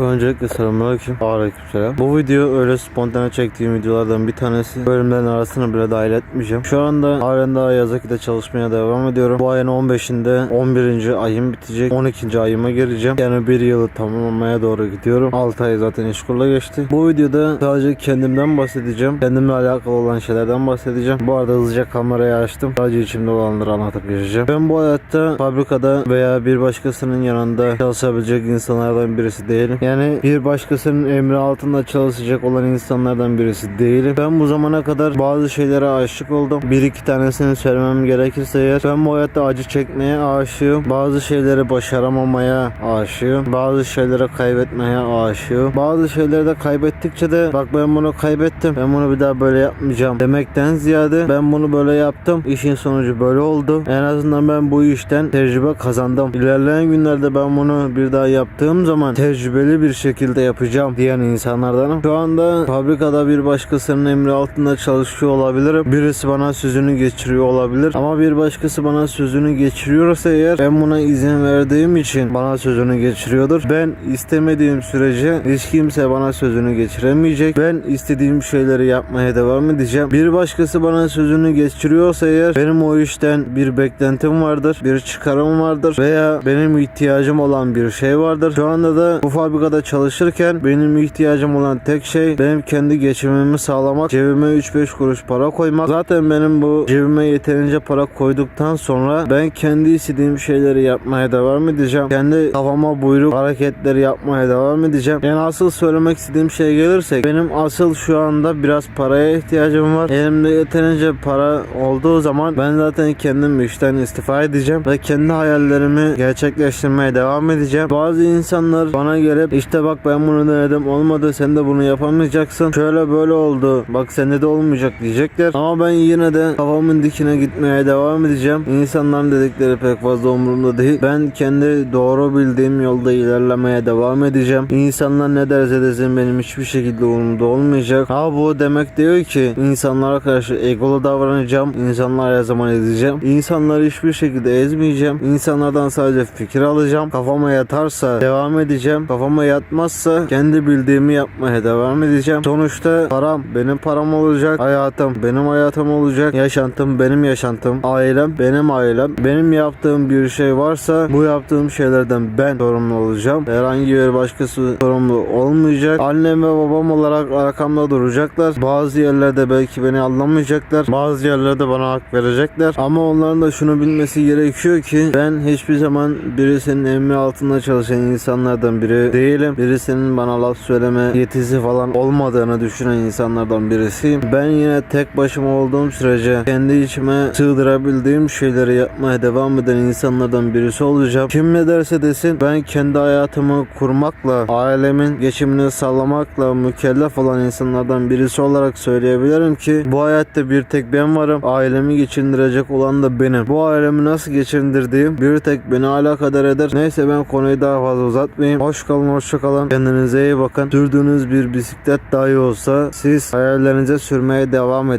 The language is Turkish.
Öncelikle selamünaleyküm. Aleykümselam. Bu video öyle spontane çektiğim videolardan bir tanesi. Bölümlerin arasına bile dahil etmeyeceğim. Şu anda halen daha Yazaki'de çalışmaya devam ediyorum. Bu ayın 15'inde 11. ayım bitecek. 12. ayıma gireceğim. Yani bir yılı tamamlamaya doğru gidiyorum. 6 ay zaten işkurla geçti. Bu videoda sadece kendimden bahsedeceğim. Kendimle alakalı olan şeylerden bahsedeceğim. Bu arada hızlıca kamerayı açtım. Sadece içimde olanları anlatıp geçeceğim. Ben bu hayatta fabrikada veya bir başkasının yanında çalışabilecek insanlardan birisi değilim. Yani bir başkasının emri altında çalışacak olan insanlardan birisi değilim. Ben bu zamana kadar bazı şeylere aşık oldum. Bir iki tanesini söylemem gerekirse eğer ben bu hayatta acı çekmeye aşığım. Bazı şeyleri başaramamaya aşığım. Bazı şeyleri kaybetmeye aşığım. Bazı şeyleri de kaybettikçe de bak ben bunu kaybettim. Ben bunu bir daha böyle yapmayacağım demekten ziyade ben bunu böyle yaptım. İşin sonucu böyle oldu. En azından ben bu işten tecrübe kazandım. İlerleyen günlerde ben bunu bir daha yaptığım zaman tecrübeli bir şekilde yapacağım diyen insanlardanım. Şu anda fabrikada bir başkasının emri altında çalışıyor olabilirim. Birisi bana sözünü geçiriyor olabilir. Ama bir başkası bana sözünü geçiriyorsa eğer ben buna izin verdiğim için bana sözünü geçiriyordur. Ben istemediğim sürece hiç kimse bana sözünü geçiremeyecek. Ben istediğim şeyleri yapmaya devam edeceğim. Bir başkası bana sözünü geçiriyorsa eğer benim o işten bir beklentim vardır. Bir çıkarım vardır. Veya benim ihtiyacım olan bir şey vardır. Şu anda da bu fabrikada çalışırken benim ihtiyacım olan tek şey benim kendi geçimimi sağlamak. Cebime 3-5 kuruş para koymak. Zaten benim bu cebime yeterince para koyduktan sonra ben kendi istediğim şeyleri yapmaya devam edeceğim. Kendi kafama buyruk hareketleri yapmaya devam edeceğim. Yani asıl söylemek istediğim şeye gelirsek benim asıl şu anda biraz paraya ihtiyacım var. Elimde yeterince para olduğu zaman ben zaten kendim işten istifa edeceğim ve kendi hayallerimi gerçekleştirmeye devam edeceğim. Bazı insanlar bana gelip işte bak ben bunu denedim olmadı sen de bunu yapamayacaksın. Şöyle böyle oldu. Bak sende de olmayacak diyecekler. Ama ben yine de kafamın dikine gitmeye devam edeceğim. İnsanların dedikleri pek fazla umurumda değil. Ben kendi doğru bildiğim yolda ilerlemeye devam edeceğim. İnsanlar ne derse desin benim hiçbir şekilde umurumda olmayacak. Ha bu demek diyor ki insanlara karşı egolu davranacağım. İnsanlar her zaman ezeceğim. İnsanları hiçbir şekilde ezmeyeceğim. İnsanlardan sadece fikir alacağım. Kafama yatarsa devam edeceğim. Kafama yatmazsa kendi bildiğimi yapmaya devam edeceğim. Sonuçta param benim param olacak. Hayatım benim hayatım olacak. Yaşantım benim yaşantım. Ailem benim ailem. Benim yaptığım bir şey varsa bu yaptığım şeylerden ben sorumlu olacağım. Herhangi bir başkası sorumlu olmayacak. Annem ve babam olarak arkamda duracaklar. Bazı yerlerde belki beni anlamayacaklar. Bazı yerlerde bana hak verecekler. Ama onların da şunu bilmesi gerekiyor ki ben hiçbir zaman birisinin emri altında çalışan insanlardan biri değilim. Birisinin bana laf söyleme yetisi falan olmadığını düşünen insanlardan birisiyim. Ben yine tek başıma olduğum sürece kendi içime sığdırabildiğim şeyleri yapmaya devam eden insanlardan birisi olacağım. Kim ne derse desin ben kendi hayatımı kurmakla, ailemin geçimini sağlamakla mükellef olan insanlardan birisi olarak söyleyebilirim ki bu hayatta bir tek ben varım. Ailemi geçindirecek olan da benim. Bu ailemi nasıl geçindirdiğim bir tek beni alakadar eder. Neyse ben konuyu daha fazla uzatmayayım. Hoş kalın, hoşça kalın. Kendinize iyi bakın. Sürdüğünüz bir bisiklet dahi olsa siz hayallerinize sürmeye devam edin.